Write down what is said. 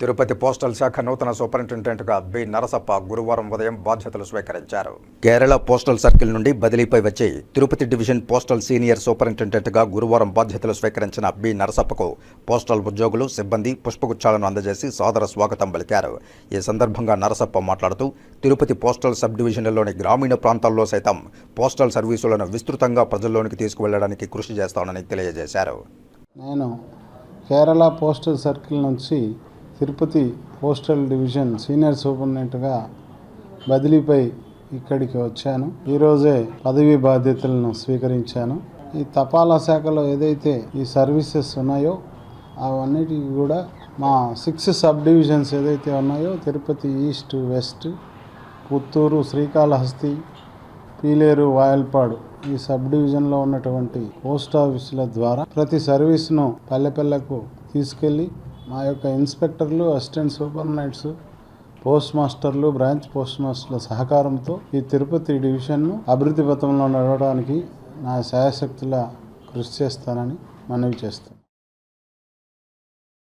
Tirupati postal శాఖ నూతన సూపరింటెండెంట్గా B. Narasappa గురువారం ఉదయం బాధ్యతలు స్వీకరించారు. కేరళ పోస్టల్ సర్కిల్ నుండి బదిలీపై వచ్చి తిరుపతి డివిజన్ పోస్టల్ సీనియర్ సూపరింటెండెంట్గా గురువారం బాధ్యతలు స్వీకరించిన బి. నరసప్పకు పోస్టల్ ఉద్యోగులు సిబ్బంది పుష్పగుచ్చాలను అందజేసి సాదర స్వాగతం పలికారు. ఈ సందర్భంగా నరసప్ప మాట్లాడుతూ తిరుపతి పోస్టల్ సబ్ డివిజన్లలోని గ్రామీణ ప్రాంతాల్లో సైతం పోస్టల్ సర్వీసులను విస్తృతంగా ప్రజల్లోనికి తీసుకువెళ్ళడానికి కృషి చేస్తానని తెలియజేశారు. నేను కేరళ పోస్టల్ సర్కిల్ నుంచి తిరుపతి పోస్టల్ డివిజన్ సీనియర్ సూపరింటెండెంట్గా బదిలీపై ఇక్కడికి వచ్చాను. ఈరోజే పదవీ బాధ్యతలను స్వీకరించాను. ఈ తపాలా శాఖలో ఏదైతే ఈ సర్వీసెస్ ఉన్నాయో అవన్నిటికి కూడా మా సిక్స్ సబ్ డివిజన్స్ ఏదైతే ఉన్నాయో తిరుపతి ఈస్ట్ వెస్ట్ పుత్తూరు శ్రీకాళహస్తి పీలేరు వాయల్పాడు ఈ సబ్ డివిజన్లో ఉన్నటువంటి పోస్ట్ ఆఫీసుల ద్వారా ప్రతి సర్వీస్ను పల్లెపల్లెకు తీసుకెళ్ళి మా యొక్క ఇన్స్పెక్టర్లు అసిస్టెంట్ సూపర్నైట్స్ పోస్ట్ మాస్టర్లు బ్రాంచ్ పోస్ట్ మాస్టర్ల సహకారంతో ఈ తిరుపతి డివిజన్ను అభివృద్ధి పథంలో నడవడానికి నా శాయశక్తుల కృషి చేస్తానని మనవి చేస్తాను.